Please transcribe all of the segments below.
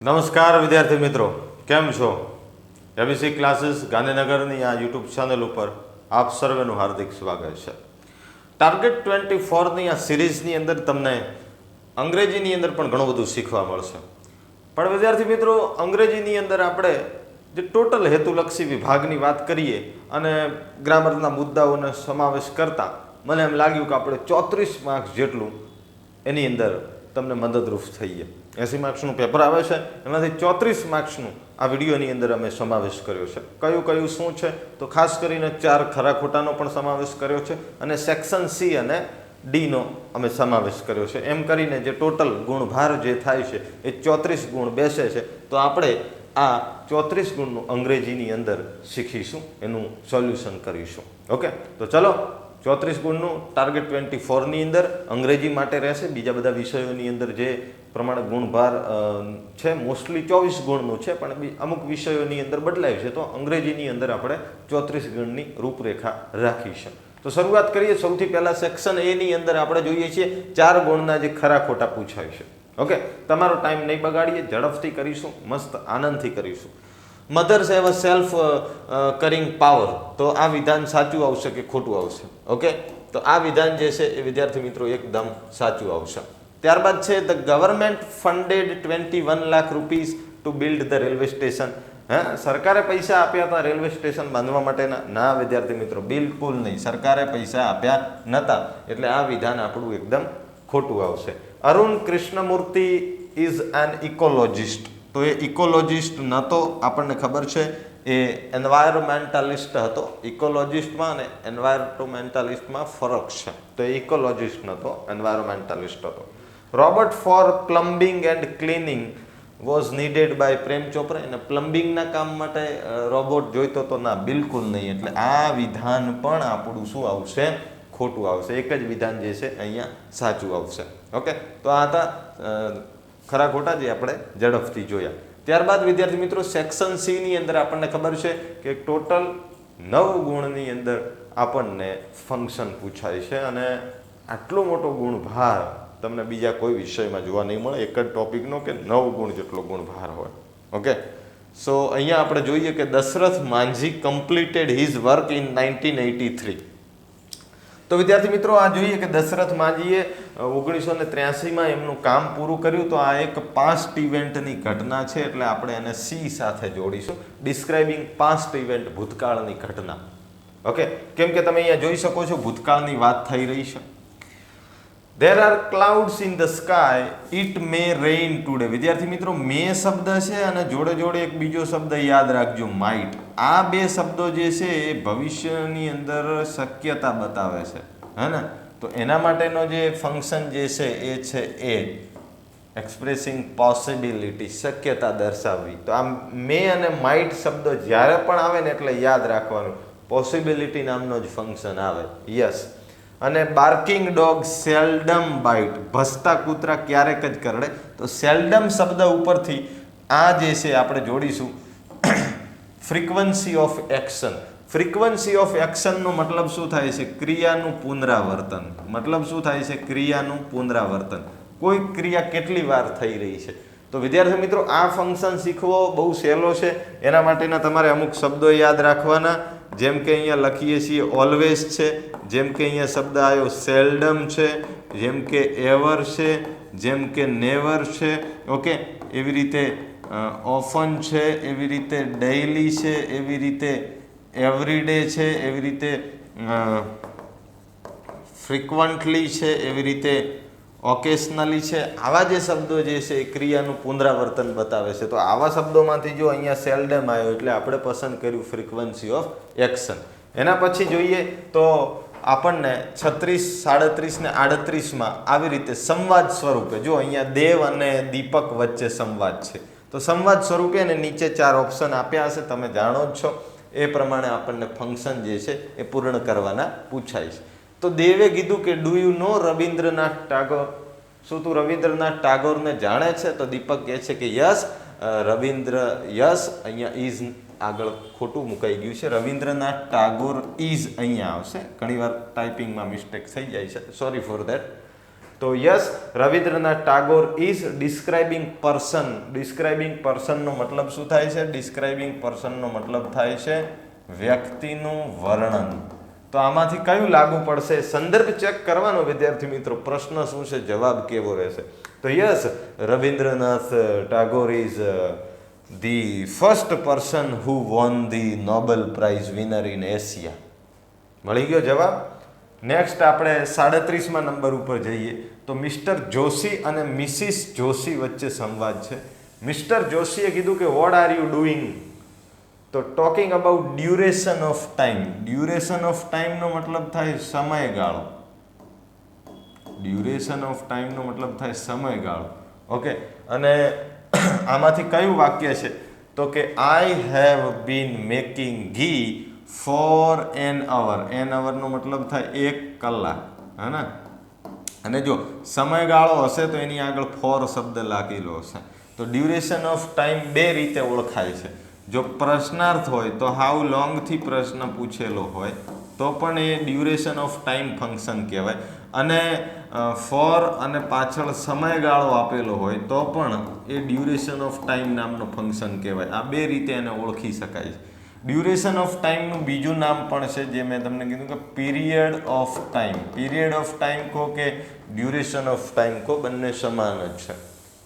નમસ્કાર, વિદ્યાર્થી મિત્રો. કેમ છો? એબીસી ક્લાસીસ ગાંધીનગરની આ યુટ્યુબ ચેનલ ઉપર આપ સર્વેનું હાર્દિક સ્વાગત છે. ટાર્ગેટ ટ્વેન્ટી ફોરની આ સિરીઝની અંદર તમને અંગ્રેજીની અંદર પણ ઘણું બધું શીખવા મળશે. પણ વિદ્યાર્થી મિત્રો, અંગ્રેજીની અંદર આપણે જે ટોટલ હેતુલક્ષી વિભાગની વાત કરીએ અને ગ્રામરના મુદ્દાઓનો સમાવેશ કરતાં, મને એમ લાગ્યું કે આપણે ચોત્રીસ માર્ક્સ જેટલું એની અંદર તમને મદદરૂપ થઈએ. એસી માર્ક્સનું પેપર આવે છે. એમાંથી ચોત્રીસ માર્ક્સનું આ વિડીયોની અંદર અમે સમાવેશ કર્યો છે. કયું કયું શું છે? તો ખાસ કરીને ચાર ખરા ખોટાનો પણ સમાવેશ કર્યો છે અને સેક્શન સી અને ડીનો અમે સમાવેશ કર્યો છે. એમ કરીને જે ટોટલ ગુણભાર જે થાય છે એ ચોત્રીસ ગુણ બેસે છે. તો આપણે આ ચોત્રીસ ગુણનું અંગ્રેજીની અંદર શીખીશું, એનું સોલ્યુશન કરીશું. ઓકે? તો ચલો, ચોત્રીસ ગુણનું ટાર્ગેટ ટ્વેન્ટી ફોરની અંદર અંગ્રેજી માટે રહેશે. બીજા બધા વિષયોની અંદર જે પ્રમાણે ગુણભાર છે. મોસ્ટલી ચોવીસ ગુણનું છે, પણ અમુક વિષયોની અંદર બદલાય છે. તો અંગ્રેજીની અંદર આપણે ચોત્રીસ ગુણની રૂપરેખા રાખીશું તો શરૂઆત કરીએ. સૌથી પહેલાં સેક્શન એની અંદર આપણે જોઈએ છીએ ચાર ગુણના જે ખરા ખોટા પૂછાય છે. ઓકે? તમારો ટાઈમ નહીં બગાડીએ. ઝડપથી કરીશું. મસ્ત આનંદથી કરીશું. Mothers have a self caring power તો આ વિધાન સાચું આવશે કે ખોટું આવશે? ઓકે? તો આ વિધાન જે છે એ વિદ્યાર્થી મિત્રો એકદમ સાચું આવશે. ત્યારબાદ છે the government funded twenty one lakh rupees to build the railway station હા? સરકારે પૈસા આપ્યા હતા રેલવે સ્ટેશન બાંધવા માટેના? ના, વિદ્યાર્થી મિત્રો, બિલકુલ નહીં. સરકારે પૈસા આપ્યા નહોતા એટલે આ વિધાન આપણું એકદમ ખોટું આવશે. Arun Krishnamurthy is an ecologist તો એ ઇકોલોજિસ્ટ નહોતો આપણને ખબર છે. એ એન્વાયરમેન્ટાલિસ્ટ હતો. ઇકોલોજિસ્ટમાં અને એન્વાયરમેન્ટાલિસ્ટમાં ફરક છે. તો એ ઇકોલોજિસ્ટ નહોતો એન્વાયરમેન્ટાલિસ્ટ હતો. Robert for plumbing and cleaning was needed by Prem Chopra અને પ્લમ્બિંગના કામ માટે રોબોટ જોઈતો તો ના, બિલકુલ નહીં. એટલે આ વિધાન પણ આપણું શું આવશે? ખોટું આવશે. એક જ વિધાન જે છે, અહીંયા સાચું આવશે. ઓકે? તો આ હતા ખરા ખોટા જે આપણે ઝડપથી જોયા. ત્યારબાદ, વિદ્યાર્થી મિત્રો સેક્શન સી ની અંદર આપણને ખબર છે કે ટોટલ નવ ગુણની અંદર આપણને ફંક્શન પૂછાય છે. અને આટલો મોટો ગુણભાર તમને બીજા કોઈ વિષયમાં જોવા નહીં મળે, એક જ ટોપિકનો કે નવ ગુણ જેટલો ગુણભાર હોય. ઓકે સો અહીંયા આપણે જોઈએ કે Dashrath Manjhi completed his work in nineteen eighty three તો વિદ્યાર્થી મિત્રો, આ જોઈએ કે દશરથ માંજીએ ઓગણીસો ને ત્ર્યાસીમાં એમનું કામ પૂરું કર્યું. તો આ એક પાસ્ટ ઇવેન્ટની ઘટના છે, એટલે આપણે એને સી સાથે જોડીશું. ડિસ્ક્રાઇબિંગ પાસ્ટ ઇવેન્ટ ભૂતકાળની ઘટના. ઓકે કેમ કે તમે અહીંયા જોઈ શકો છો, ભૂતકાળની વાત થઈ રહી છે. There are clouds in the sky it may rain today વિદ્યાર્થી મિત્રો, મે શબ્દ છે અને જોડે જોડે એક બીજો શબ્દ યાદ રાખજો માઇટ આ બે શબ્દો જે છે એ ભવિષ્યની અંદર શક્યતા બતાવે છે. હે ને? તો એના માટેનો જે ફંક્શન જે છે એ છે એ. એક્સપ્રેસિંગ પોસિબિલિટી શક્યતા દર્શાવવી. તો આમ મે અને માઇટ શબ્દો જ્યારે પણ આવે ને એટલે યાદ રાખવાનું. પોસિબિલિટી નામનો જ ફંક્શન આવે. યસ અને બાર્કિંગ ડોગ સેલ્ડમ બાઇટ ભસતા કૂતરા ક્યારેક જ કરડે. તો સેલ્ડમ શબ્દ ઉપરથી આ જે છે આપણે જોડીશું. Frequency of action frequency of એક્શનનો મતલબ શું થાય છે? ક્રિયાનું પુનરાવર્તન. મતલબ શું થાય છે? ક્રિયાનું પુનરાવર્તન. કોઈ ક્રિયા કેટલી વાર થઈ રહી છે? તો વિદ્યાર્થી મિત્રો, આ ફંક્શન શીખવો બહુ સહેલો છે. એના માટેના તમારે અમુક શબ્દો યાદ રાખવાના. જેમ કે અહીંયા લખીએ છીએ ઓલવેઝ છે, જેમ કે અહીંયા શબ્દ આવ્યો સેલ્ડમ છે, જેમ કે એવર છે, જેમ કે નેવર છે. ઓકે એવી રીતે ઓફન છે, એવી રીતે ડેઇલી છે, એવી રીતે એવરીડે છે, એવી રીતે ફ્રિકવન્ટલી છે, એવી રીતે ઓકેશનલી છે. આવા જે શબ્દો જે છે એ ક્રિયાનું પુનરાવર્તન બતાવે છે. તો આવા શબ્દોમાંથી જો અહીંયા સેલ્ડમ આવ્યો એટલે આપણે પસંદ કર્યું ફ્રીક્વન્સી ઓફ એક્શન એના પછી જોઈએ તો આપણને છત્રીસ, સાડત્રીસ ને આડત્રીસમાં આવી રીતે સંવાદ સ્વરૂપે, જો અહીંયા દેવ અને દીપક વચ્ચે સંવાદ છે. તો સંવાદ સ્વરૂપે ને નીચે ચાર ઓપ્શન આપ્યા હશે. તમે જાણો જ છો. એ પ્રમાણે આપણને ફંક્શન જે છે એ પૂર્ણ કરવાના પૂછાય છે. તો દેવે કીધું કે do you know Rabindranath Tagore. શું તું રવિન્દ્રનાથ ટાગોરને જાણે છે? તો દીપક કહે છે કે યસ રવિન્દ્ર યસ, અહીંયા ઇઝ આગળ ખોટું મુકાઈ ગયું છે. રવિન્દ્રનાથ ટાગોર ઇઝ અહીંયા આવશે. ઘણીવાર ટાઈપિંગમાં મિસ્ટેક થઈ જાય છે. સોરી ફોર ધેટ તો yes Rabindranath Tagore is describing person. Describing પર્સનનો મતલબ શું થાય છે? ડિસ્ક્રાઇબિંગ પર્સનનો મતલબ થાય છે વ્યક્તિનું વર્ણન. તો આમાંથી કયું લાગુ પડશે? સંદર્ભ ચેક કરવાનો વિદ્યાર્થી મિત્રો, પ્રશ્ન શું છે? જવાબ કેવો રહેશે? તો yes, Rabindranath Tagore is the first person who won the Nobel prize winner in Asia મળી ગયો જવાબ? નેક્સ્ટ આપણે સાડત્રીસમાં નંબર ઉપર જઈએ. તો મિસ્ટર જોશી અને મિસિસ જોશી વચ્ચે સંવાદ છે. મિસ્ટર જોશીએ કીધું કે વોટ આર યુ ડુઈંગ તો talking about duration of time duration of ટાઈમનો મતલબ થાય સમયગાળો. ડ્યુરેશન ઓફ ટાઈમનો મતલબ થાય સમયગાળો. ઓકે અને આમાંથી કયું વાક્ય છે? તો કે I have been making ghee for an hour an અવરનો મતલબ થાય એક કલાક. હે ને અને જો સમયગાળો હશે તો એની આગળ ફોર શબ્દ લાગેલો હશે. તો ડ્યુરેશન ઓફ ટાઈમ બે રીતે ઓળખાય છે. જો પ્રશ્નાર્થ હોય તો હાઉ લોંગથી પ્રશ્ન પૂછેલો હોય, તો પણ એ ડ્યુરેશન ઓફ ટાઈમ ફંક્શન કહેવાય. અને ફોર અને પાછળ સમયગાળો આપેલો હોય તો પણ એ ડ્યુરેશન ઓફ ટાઈમ નામનો ફંક્શન કહેવાય. આ બે રીતે એને ઓળખી શકાય છે. ડ્યુરેશન ઓફ ટાઈમનું બીજું નામ પણ છે જે મેં તમને કીધું કે period of time period of time કહો કે ડ્યુરેશન ઓફ ટાઈમ કહો, બંને સમાન જ છે.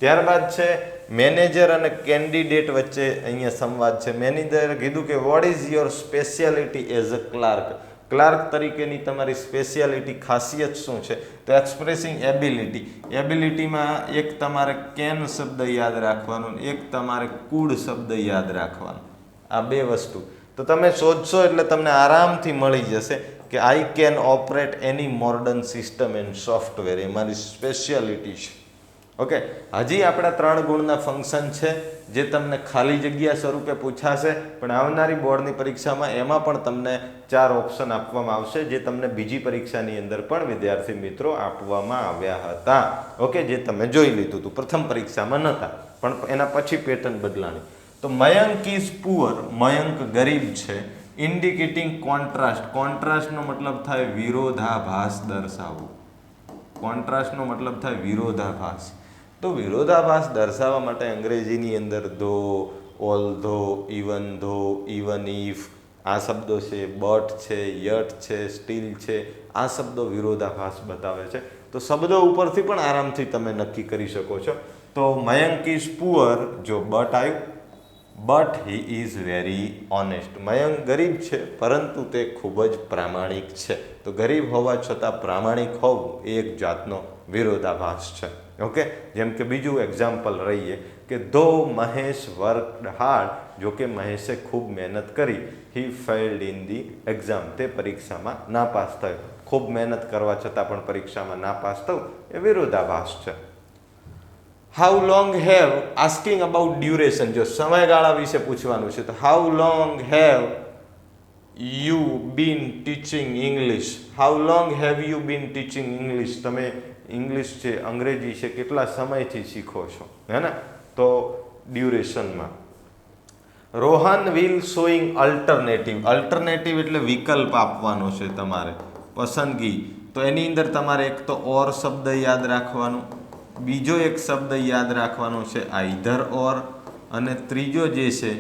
ત્યારબાદ છે, મેનેજર અને કેન્ડિડેટ વચ્ચે અહીંયા સંવાદ છે. મેનેજરે કીધું કે what is your speciality as a clerk clerk તરીકેની તમારી સ્પેશિયાલિટી ખાસિયત શું છે? તો એક્સપ્રેસિંગ એબિલિટી એબિલિટીમાં એક તમારે કેન શબ્દ યાદ રાખવાનો, એક તમારે કુડ શબ્દ યાદ રાખવાનો. આ બે વસ્તુ. તો તમે શોધશો એટલે તમને આરામથી મળી જશે કે I can operate any modern system and software એ મારી સ્પેશિયાલિટી છે. ઓકે, હજી આપણા ત્રણ ગુણના ફંક્શન છે, જે તમને ખાલી જગ્યા સ્વરૂપે પૂછાશે, પણ આવનારી બોર્ડની પરીક્ષામાં એમાં પણ તમને ચાર ઓપ્શન આપવામાં આવશે, જે તમને બીજી પરીક્ષાની અંદર પણ વિદ્યાર્થી મિત્રો આપવામાં આવ્યા હતા. ઓકે, જે તમે જોઈ લીધું હતું, પ્રથમ પરીક્ષામાં નહોતા પણ એના પછી પેટર્ન બદલાણી. તો મયંક ઇઝ પુઅર મયંક ગરીબ છે ઇન્ડિકેટિંગ કોન્ટ્રાસ્ટ કોન્ટ્રાસ્ટનો મતલબ થાય વિરોધાભાસ દર્શાવવું. કોન્ટ્રાસ્ટનો મતલબ થાય વિરોધાભાસ. તો વિરોધાભાસ દર્શાવવા માટે અંગ્રેજીની અંદર ધો, ઓલ ધો, ઇવન ધો, ઇવન ઇફ, આ શબ્દો છે, બટ છે, યટ છે, સ્ટીલ છે, આ શબ્દો વિરોધાભાસ બતાવે છે. તો શબ્દો ઉપરથી પણ આરામથી તમે નક્કી કરી શકો છો. તો મયંક ઇઝ પુઅર જો બટ આવ્યું, but he is very honest. Mayank ગરીબ છે, પરંતુ તે ખૂબ જ પ્રામાણિક છે. તો ગરીબ હોવા છતાં પ્રામાણિક હોવું એ એક જાતનો વિરોધાભાસ છે. ઓકે? જેમ કે બીજું એક્ઝામ્પલ રહીએ કે ધો મહેશ વર્ક હાર્ડ જો કે મહેશે ખૂબ મહેનત કરી. He failed in the exam તે પરીક્ષામાં નાપાસ થયો. ખૂબ મહેનત કરવા છતાં પણ પરીક્ષામાં નાપાસ થવું એ વિરોધાભાસ છે. How long have asking about duration જો સમયગાળા વિશે પૂછવાનું છે, તો how long have you been teaching English how long have you been teaching English તમે ઇંગ્લિશ છે, અંગ્રેજી છે, કેટલા સમયથી શીખો છો? હે ને? તો ડ્યુરેશનમાં Rohan will showing alternative alternative એટલે વિકલ્પ આપવાનો છે તમારે. પસંદગી. તો એની અંદર તમારે એક તો ઓર શબ્દ યાદ રાખવાનો, બીજો એક શબ્દ યાદ રાખવાનો છે આઈધર ઓર અને ત્રીજો જે છે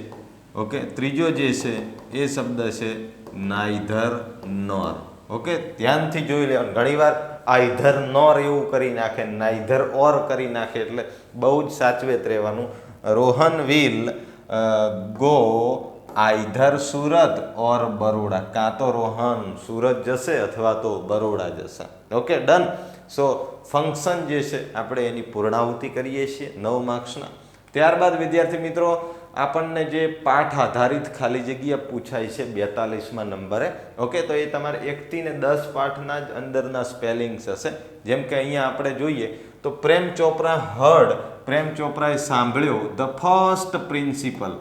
ઓકે? ત્રીજો જે છે, એ શબ્દ છે, નાઈધર નોર. ઓકે? ધ્યાનથી જોઈ લેવાનું ઘણીવાર આઈધર નોર એવું કરી નાખે, નાઈધર ઓર કરી નાખે, એટલે બહુ જ સાચવેત રહેવાનું. Rohan will go, either Surat or Baroda. કાં તો રોહન સુરત જશે અથવા તો બરોડા જશે. ઓકે? ડન. સો, ફંક્શન જે છે, આપણે એની પૂર્ણાહુતિ કરીએ છીએ નવ માર્ક્સના. ત્યારબાદ, વિદ્યાર્થી મિત્રો આપણને જે પાઠ આધારિત ખાલી જગ્યા પૂછાય છે બેતાલીસમાં નંબરે, ઓકે, તો એ તમારે એકથી ને દસ પાઠના જ અંદરના સ્પેલિંગ્સ હશે. જેમ કે અહીંયા આપણે જોઈએ, તો પ્રેમ ચોપરા હર્ડ, પ્રેમ ચોપરાએ સાંભળ્યો, ધ ફર્સ્ટ પ્રિન્સિપલ.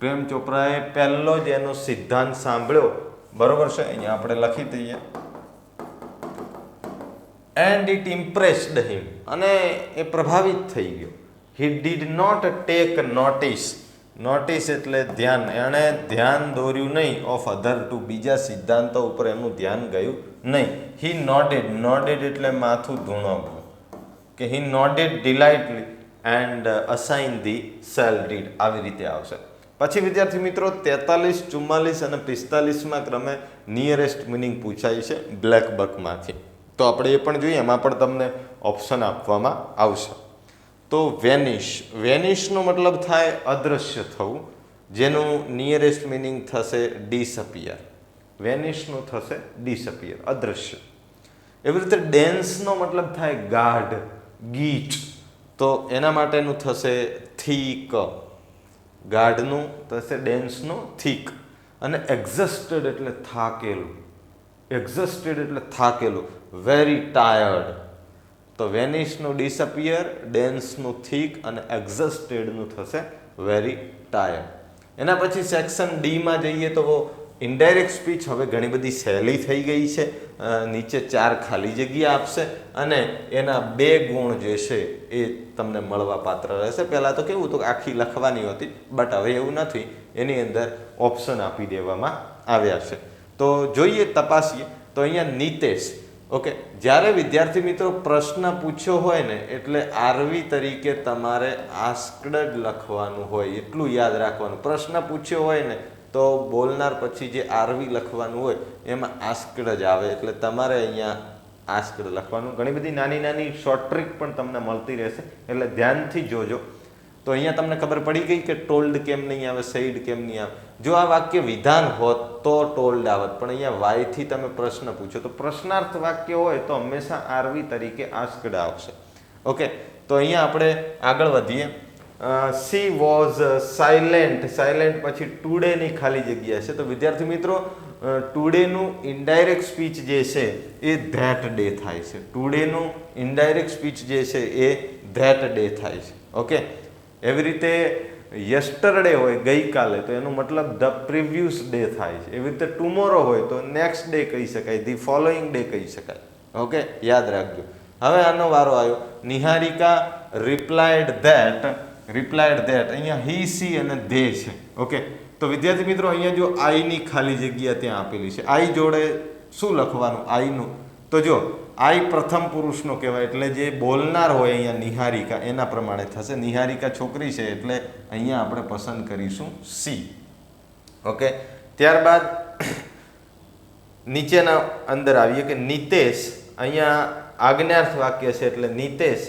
પ્રેમ ચોપરાએ પહેલો જ એનો સિદ્ધાંત સાંભળ્યો. બરોબર છે? અહીંયા આપણે લખી દઈએ. એન્ડ ઇટ ઇમ્પ્રેસ્ડ હિમ અને એ પ્રભાવિત થઈ ગયો. He did not take notice notice એટલે ધ્યાન. એણે ધ્યાન દોર્યું નહીં. ઓફ અધર ટુ બીજા સિદ્ધાંતો ઉપર એનું ધ્યાન ગયું નહીં. હી નોડેડ નોડેડ એટલે માથું ધૂણવવું કે he nodded delightedly and assign the sale deed આવી રીતે આવશે. પછી વિદ્યાર્થી મિત્રો, તેતાલીસ, ચુમ્માલીસ અને પિસ્તાલીસમાં ક્રમે નિયરેસ્ટ મિનિંગ પૂછાય છે બ્લેક બકમાંથી તો આપણે એ પણ જોઈએ. એમાં પણ તમને ઓપ્શન આપવામાં આવશે. તો વેનિશ. વેનિશનો મતલબ થાય અદૃશ્ય થવું, જેનું નિયરેસ્ટ મિનિંગ થશે ડિસઅપિયર વેનિશનું થશે ડિસઅપિયર અદૃશ્ય એવી રીતે ડેન્સનો મતલબ થાય ગાઢ, ગીચ. તો એના માટેનું થશે થીક. ગાઢનું થશે ડેન્સનું થીક. અને એક્ઝસ્ટેડ એટલે થાકેલું. એક્ઝસ્ટેડ એટલે થાકેલું. વેરી ટાયર્ડ તો વેનિશનું ડિસઅપિયર ડેન્સનું થીક અને એક્ઝસ્ટેડનું થશે વેરી ટાયર્ડ એના પછી સેક્શન ડીમાં જઈએ તો ઇન્ડાયરેક્ટ સ્પીચ હવે ઘણી બધી સહેલી થઈ ગઈ છે નીચે ચાર ખાલી જગ્યા આપશે અને એના બે ગુણ જે છે એ તમને મળવા પાત્ર રહેશે. પહેલાં તો કેવું હતું આખી લખવાની હતી બટ હવે એવું નથી. એની અંદર ઓપ્શન આપી દેવામાં આવ્યા છે. તો જોઈએ, તપાસીએ. તો અહીંયા નીતેશ ઓકે, જ્યારે વિદ્યાર્થી મિત્રો પ્રશ્ન પૂછ્યો હોય ને, એટલે આરવી તરીકે તમારે આસ્કડ જ લખવાનું હોય, એટલું યાદ રાખવાનું. પ્રશ્ન પૂછ્યો હોય ને, તો બોલનાર પછી જે આરવી લખવાનું હોય, એમાં આસ્કડ જ આવે, એટલે તમારે અહીંયા આસ્કડ લખવાનું. ઘણી બધી નાની નાની શોર્ટ ટ્રીક પણ તમને મળતી રહેશે, એટલે ધ્યાનથી જોજો. તો અહીંયા તમને ખબર પડી ગઈ કે ટોલ્ડ કેમ નહીં આવે સઈડ કેમ નહીં આવે? જો આ વાક્ય વિધાન હોત તો ટોલ્ડ આવત. પણ અહીંયા વાયથી તમે પ્રશ્ન પૂછો. તો પ્રશ્નાર્થ વાક્ય હોય તો હંમેશા આરવી તરીકે આસ્કડ આવશે ઓકે? તો અહીંયા આપણે આગળ વધીએ. સી વોઝ સાયલેન્ટ સાયલેન્ટ પછી ટુડેની ખાલી જગ્યા છે. તો વિદ્યાર્થી મિત્રો ટુડેનું ઇનડાયરેક્ટ સ્પીચ જે છે એ ધેટ ડે થાય છે. ટુડેનું ઇનડાયરેક્ટ સ્પીચ જે છે એ ધેટ ડે થાય છે. ઓકે? એવી રીતે યસ્ટરડે હોય, ગઈકાલે, તો એનો મતલબ ધ પ્રિવ્યુસ ડે થાય છે. એવી રીતે ટુમોરો હોય, તો નેક્સ્ટ ડે કહી શકાય ધી ફોલોઈંગ ડે કહી શકાય. ઓકે યાદ રાખજો. હવે આનો વારો આવ્યો. Niharika replied that replied that અહીંયા હી સી અને ધે છે. ઓકે તો વિદ્યાર્થી મિત્રો, અહીંયા જો આઈની ખાલી જગ્યા ત્યાં આપેલી છે. આઈ જોડે શું લખવાનું? આઈનું તો જો આઈ પ્રથમ પુરુષનો કહેવાય, એટલે જે બોલનાર હોય અહીંયા નિહારિકા, એના પ્રમાણે થશે. નિહારિકા છોકરી છે, એટલે અહીંયા આપણે પસંદ કરીશું સી. ઓકે? ત્યારબાદ નીચેના અંદર આવીએ કે નિતેશ, અહીંયા આજ્ઞાર્થ વાક્ય છે, એટલે Nitesh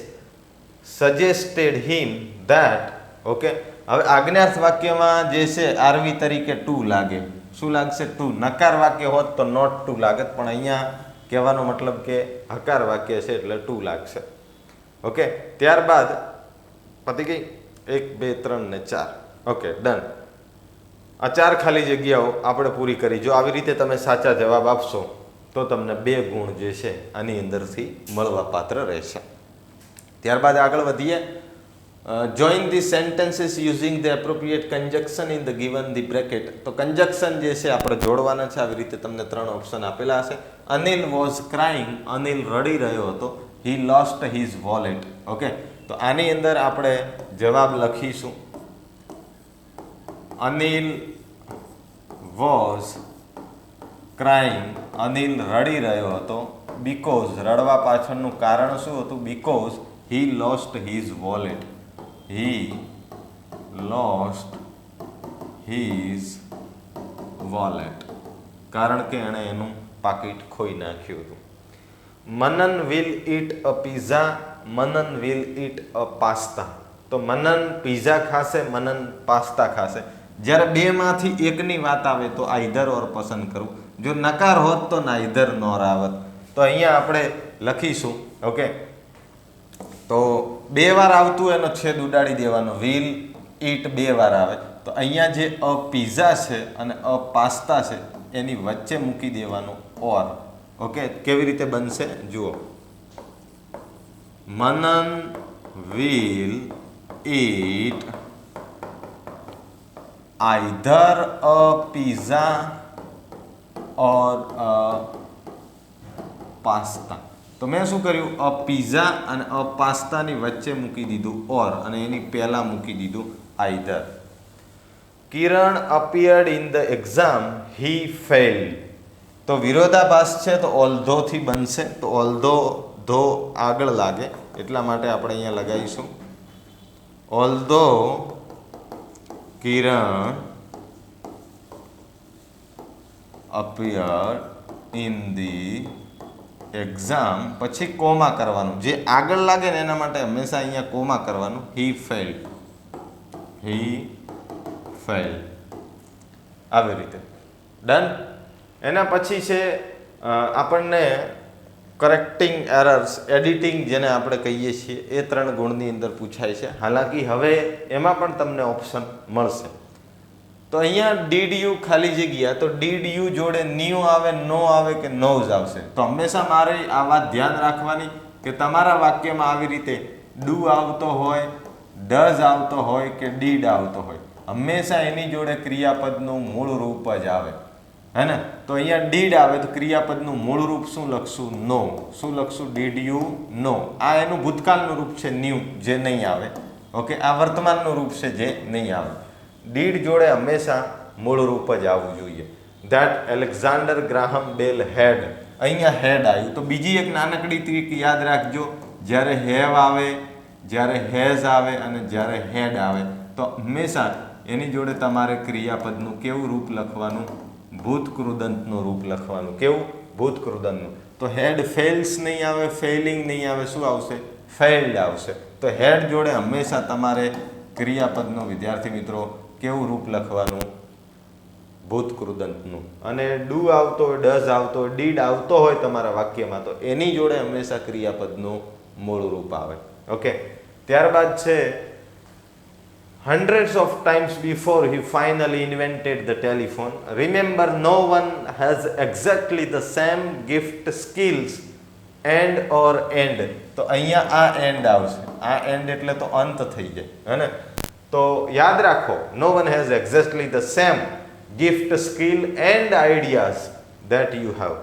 suggested him that okay? હવે આજ્ઞાર્થ વાક્યમાં જે છે, આરવી તરીકે ટુ લાગે. શું લાગશે? ટુ નકાર વાક્ય હોત તો નોટ ટુ લાગત, પણ અહીંયા કહેવાનો મતલબ કે હકાર વાક્ય છે એટલે ટુ લાગશે. ઓકે ત્યારબાદ પતી ગઈ એક, બે, ત્રણ ને ચાર. ઓકે ડન આ ચાર ખાલી જગ્યાઓ આપણે પૂરી કરી. જો આવી રીતે તમે સાચા જવાબ આપશો, તો તમને બે ગુણ જે છે, આની અંદરથી મળવા પાત્ર રહેશે. ત્યારબાદ આગળ વધીએ. Join the sentences using the appropriate conjunction in the given the bracket તો કન્જક્શન જે છે, આપણે જોડવાના છે, આવી રીતે તમને ત્રણ ઓપ્શન આપેલા હશે અનિલ વોઝ ક્રાઇંગ અનિલ રડી રહ્યો હતો. He lost his wallet okay તો આની અંદર આપણે જવાબ લખીશું. અનિલ વોઝ ક્રાઇંગ અનિલ રડી રહ્યો હતો. બીકોઝ રડવા પાછળનું કારણ શું હતું? Because he lost his wallet he lost his wallet કારણ કે એણે એનું પાકીટ ખોઈ નાખ્યું હતું. Manan will eat a pizza Manan will eat a pasta તો મનન પીઝા ખાશે, મનન પાસ્તા ખાશે. જ્યારે બેમાંથી એકની વાત આવે તો આઈધર ઓર પસંદ કરવું જો નકાર હોત તો નાઈધર નોર આવત. તો અહીંયા આપણે લખીશું ઓકે તો બે વાર આવતું એનો છેદ ઉડાડી દેવાનો. વિલ ઈટ બે વાર આવે. તો અહીંયા જે અ પીઝા છે અને અ પાસ્તા છે, એની વચ્ચે મૂકી દેવાનું ઓર ઓકે કેવી રીતે બનશે? જુઓ. Manan will eat either a pizza or a pasta તો મેં શું કર્યું? અ પીઝા અને અ પાસ્તાની વચ્ચે મૂકી દીધું ઓર અને એની પહેલાં મૂકી દીધું either. Kiran appeared in the exam he fail તો વિરોધાભાસ છે તો ઓલ્ધોથી બનશે. તો ઓલધો ધો આગળ લાગે. એટલા માટે આપણે અહીંયા લગાવીશું. Although Kiran appeared in the exam પછી કોમા કરવાનું. જે આગળ લાગે ને એના માટે હંમેશા અહીંયા કોમા કરવાનું. હી ફેલ્ડ હી ફેલ્ડ આવી રીતે. ડન એના પછી છે આપણને કરેક્ટિંગ એરર્સ એડિટિંગ જેને આપણે કહીએ છીએ, એ ત્રણ ગુણની અંદર પૂછાય છે. હાલાકી હવે એમાં પણ તમને ઓપ્શન મળશે. તો અહીંયા ડીડ યુ ખાલી જગ્યા, તો ડીડ યુ જોડે ન્યુ આવે નો આવે કે નો જ આવશે? તો હંમેશા મારે આ વાત ધ્યાન રાખવાની કે તમારા વાક્યમાં આવી રીતે ડુ આવતો હોય ડઝ આવતો હોય કે ડીડ આવતો હોય. હંમેશા એની જોડે ક્રિયાપદનું મૂળ રૂપ જ આવે. હે ને? તો અહીંયા ડીડ આવે તો ક્રિયાપદનું મૂળ રૂપ શું લખશું? નો શું લખશું? ડીડ યુ નો આ એનું ભૂતકાળનું રૂપ છે ન્યુ જે નહીં આવે. ઓકે આ વર્તમાનનું રૂપ છે જે નહીં આવે. ડીડ જોડે હંમેશા મૂળ રૂપ જ આવવું જોઈએ. That Alexander Graham Bell had. અહીંયા હેડ આવ્યું. તો બીજી એક નાનકડી ટ્રીક યાદ રાખજો. જ્યારે હેવ આવે, જ્યારે હેઝ આવે અને જ્યારે હેડ આવે, તો હંમેશા એની જોડે તમારે ક્રિયાપદનું કેવું રૂપ લખવાનું? ભૂતકૃદંતનું રૂપ લખવાનું. કેવું? ભૂતકૃદંતનું. તો હેડ ફેલ્સ નહીં આવે ફેલિંગ નહીં આવે, શું આવશે? ફેલ્ડ આવશે. તો હેડ જોડે હંમેશા તમારે ક્રિયાપદનો વિદ્યાર્થી મિત્રો કેવું રૂપ લખવાનું? ભૂતકૃદંતનું. અને ડુ આવતો હોય, ડઝ આવતો હોય, ડીડ આવતો હોય તમારા વાક્યમાં, તો એની જોડે હંમેશા ક્રિયાપદનું મૂળ રૂપ આવે. ઓકે ત્યારબાદ છે, hundreds of times before he finally invented the telephone, remember no one has exactly the same gift skills and or end. તો અહીંયા આ એન્ડ આવશે. આ એન્ડ એટલે તો અંત થઈ જાય, હે ને? તો યાદ રાખો no one has exactly the same gift skill and ideas that you have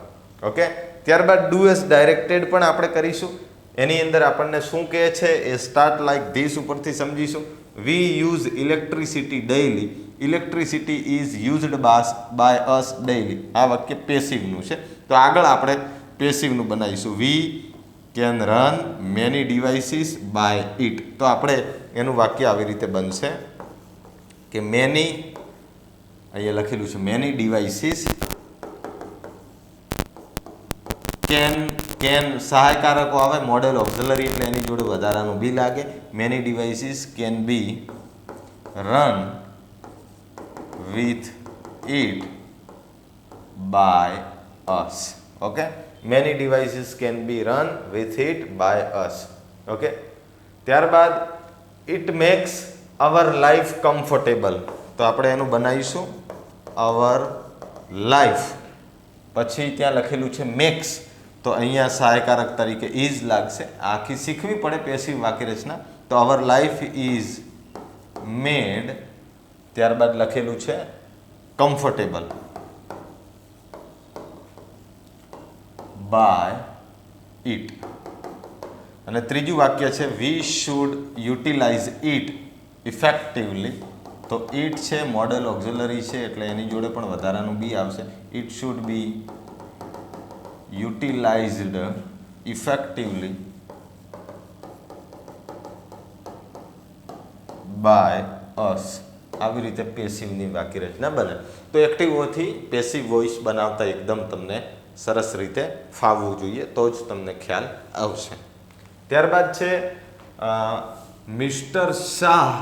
okay ત્યારબાદ ડુ એસ ડાયરેક્ટેડ પણ આપણે કરીશું. એની અંદર આપણને શું કહે છે? એ સ્ટાર્ટ લાઇક ધીસ ઉપરથી સમજીશું. We use electricity daily electricity is used bus by us daily આ વાક્ય પેસિવનું છે. તો આગળ આપણે પેસિવનું બનાવીશું. We can run many devices by it તો આપણે એનું વાક્ય આવી રીતે બનશે કે મેની અહીંયા લખેલું છે મેની ડિવાઇસીસ કેન કેન સહાયકારકો આવે મોડેલ ઓક્ઝલરી એટલે એની જોડે વધારાનું બી લાગે. Many devices can be run with it by us okay many devices can be run with it by us okay ત્યારબાદ it makes our life comfortable તો આપણે એનું બનાવીશું. અવર લાઈફ પછી ત્યાં લખેલું છે મેક્સ તો અહીંયા સહાયકારક તરીકે ઇઝ લાગશે. આખી શીખવી પડે પેસિવ વાક્ય રચના. તો અવર લાઈફ ઇઝ મેડ ત્યારબાદ લખેલું છે કમ્ફર્ટેબલ બાય ઇટ અને ત્રીજું વાક્ય છે we should utilize it effectively તો ઇટ છે મોડેલ ઓક્ઝિલરી છે, એટલે એની જોડે પણ વધારાનું બી આવશે. It should be utilised effectively by us આવી રીતે પેસિવની વાક્ય રચના બને. તો એક્ટિવ હોથી પેસિવ વોઇસ બનાવતા એકદમ તમને સરસ રીતે ફાવવું જોઈએ, તો જ તમને ખ્યાલ આવશે. ત્યારબાદ છે Mr Shah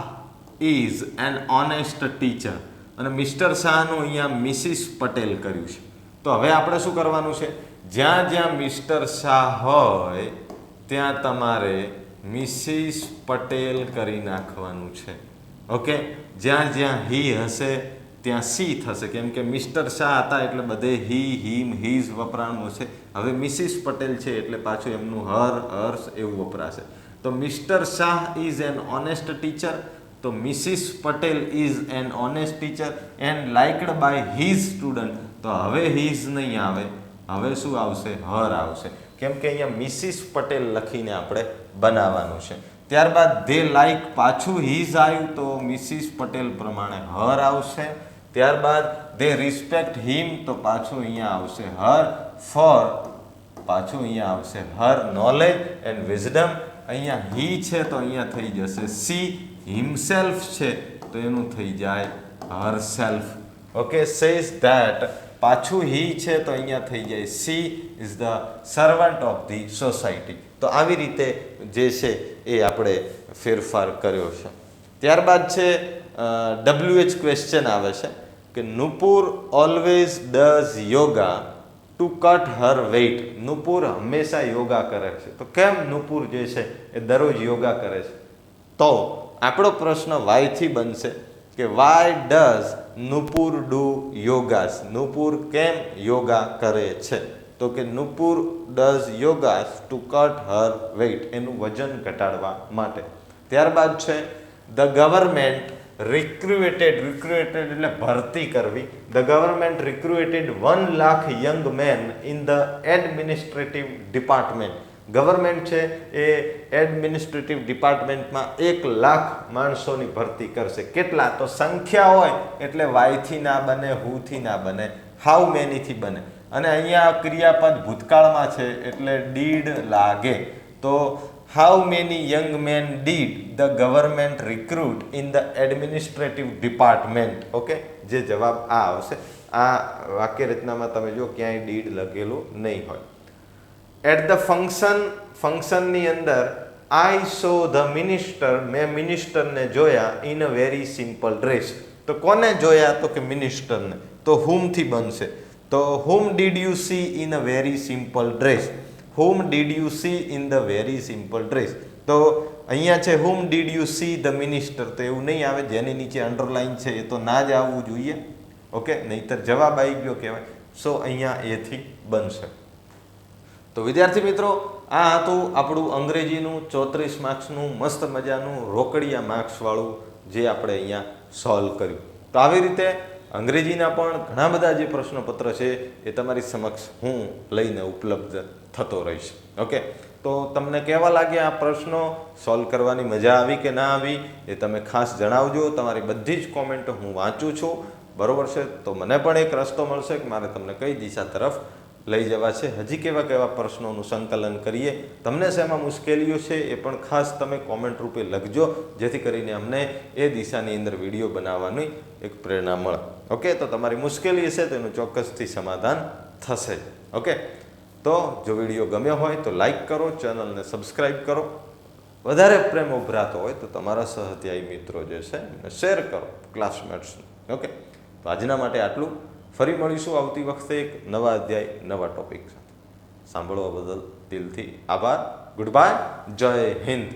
is an honest teacher. અને મિસ્ટર શાહનું અહીંયા મિસિસ પટેલ કર્યું છે. તો હવે આપણે શું કરવાનું છે? જ્યાં જ્યાં મિસ્ટર શાહ હોય, ત્યાં તમારે મિસિસ પટેલ કરી નાખવાનું છે. ઓકે? જ્યાં જ્યાં હી હશે ત્યાં સી થશે. કેમ કે મિસ્ટર શાહ હતા એટલે બધે હી, હિમ, હિઝ વપરાણું હશે હવે મિસિસ પટેલ છે એટલે પાછું એમનું હર, હર્ષ એવું વપરાશે. તો Mr Shah is an honest teacher. તો Mrs Patel is an honest teacher and liked by his student. તો હવે હિઝ નહીં આવે. હવે શું આવશે? હર આવશે. કેમ કે અહીંયા મિસિસ પટેલ લખીને આપણે બનાવવાનું છે. ત્યારબાદ ધે લાઇક પાછું હિઝ આવ્યું તો મિસિસ પટેલ પ્રમાણે હર આવશે. ત્યારબાદ ધે રિસ્પેક્ટ હિમ તો પાછું અહીંયા આવશે હર ફોર પાછું અહીંયા આવશે હર નોલેજ એન્ડ વિઝડમ અહીંયા હી છે તો અહીંયા થઈ જશે સી હિમસેલ્ફ છે તો એનું થઈ જાય herself okay says that પાછું હી છે તો અહીંયા થઈ જાય she is the servant of the society તો આવી રીતે જે છે એ આપણે ફેરફાર કર્યો છે. ત્યારબાદ છે ડબલ્યુ એચ ક્વેશ્ચન આવે છે. કે Nupur always does yoga to cut her weight Nupur હંમેશા યોગા કરે છે. તો કેમ નુપુર જે છે એ દરરોજ યોગા કરે છે? તો આપણો પ્રશ્ન વાયથી બનશે કે why does Nupur do yogas Nupur કેમ યોગા કરે છે? તો કે Nupur does yogas to cut her weight એનું વજન ઘટાડવા માટે. ત્યારબાદ છે ધ ગવર્મેન્ટ રિક્રુએટેડ રિક્રુએટેડ એટલે ભરતી કરવી the government recruited one lakh young men in the administrative department government છે, એ એડમિનિસ્ટ્રેટિવ ડિપાર્ટમેન્ટમાં એક લાખ માણસોની ભરતી કરશે. કેટલા? તો સંખ્યા હોય, એટલે વાયથી ના બને, હુથી ના બને હાઉ મેનીથી બને. અને અહીંયા ક્રિયાપદ ભૂતકાળમાં છે, એટલે ડીડ લાગે. તો how many young men did the government recruit in the administrative department okay જે જવાબ આ આવશે. આ વાક્ય રચનામાં તમે જો ક્યાંય ડીડ લખેલું નહીં હોય. એટ ધ ફંક્શન ફંક્શનની અંદર આઈ સો ધ મિનિસ્ટર મેં મિનિસ્ટરને જોયા in a very simple dress તો કોને જોયા? તો કે મિનિસ્ટરને તો હુમથી બનશે? તો whom did you see in a very simple dress whom did you see in the very simple dress તો અહીંયા છે whom did you see the minister તો એવું નહીં આવે, જેની નીચે અંડરલાઇન છે એ તો ના જ આવવું જોઈએ. ઓકે નહીંતર જવાબ આવી ગયો કહેવાય. સો અહીંયા એથી બનશે. તો વિદ્યાર્થી મિત્રો, આ હતું આપણું અંગ્રેજીનું ચોત્રીસ માર્ક્સનું મસ્ત મજાનું રોકડિયા માર્ક્સવાળું જે આપણે અહીંયા સોલ્વ કર્યું. તો આવી રીતે અંગ્રેજીના પણ ઘણા બધા જે પ્રશ્નપત્ર છે એ તમારી સમક્ષ હું લઈને ઉપલબ્ધ થતો રહીશ. ઓકે? તો તમને કહેવા લાગ્યા આ પ્રશ્નો? સોલ્વ કરવાની મજા આવી કે ના આવી? એ તમે ખાસ જણાવજો. તમારી બધી જ કોમેન્ટ હું વાંચું છું. બરાબર છે? તો મને પણ એક રસ્તો મળશે કે મારે તમને કઈ દિશા તરફ લઈ જવા છે. હજી કેવા કેવા પ્રશ્નોનું સંકલન કરીએ? તમને શેમાં મુશ્કેલીઓ છે એ પણ ખાસ તમે કોમેન્ટ રૂપે લખજો, જેથી કરીને અમને એ દિશાની અંદર વીડિયો બનાવવાની એક પ્રેરણા મળે. ઓકે તો તમારી મુશ્કેલી હશે તો એનું ચોક્કસથી સમાધાન થશે. ઓકે તો જો વીડિયો ગમ્યો હોય તો લાઈક કરો, ચેનલને સબસ્ક્રાઈબ કરો. વધારે પ્રેમ ઉભરાતો હોય તો તમારા સહધ્યાયી મિત્રો જે છે એમને શેર કરો ક્લાસમેટ્સને ઓકે તો આજના માટે આટલું. ફરી મળીશું આવતી વખતે એક નવા અધ્યાય, નવા ટોપિક સાથે. સાંભળવા બદલ દિલથી આભાર. ગુડ બાય જય હિન્દ.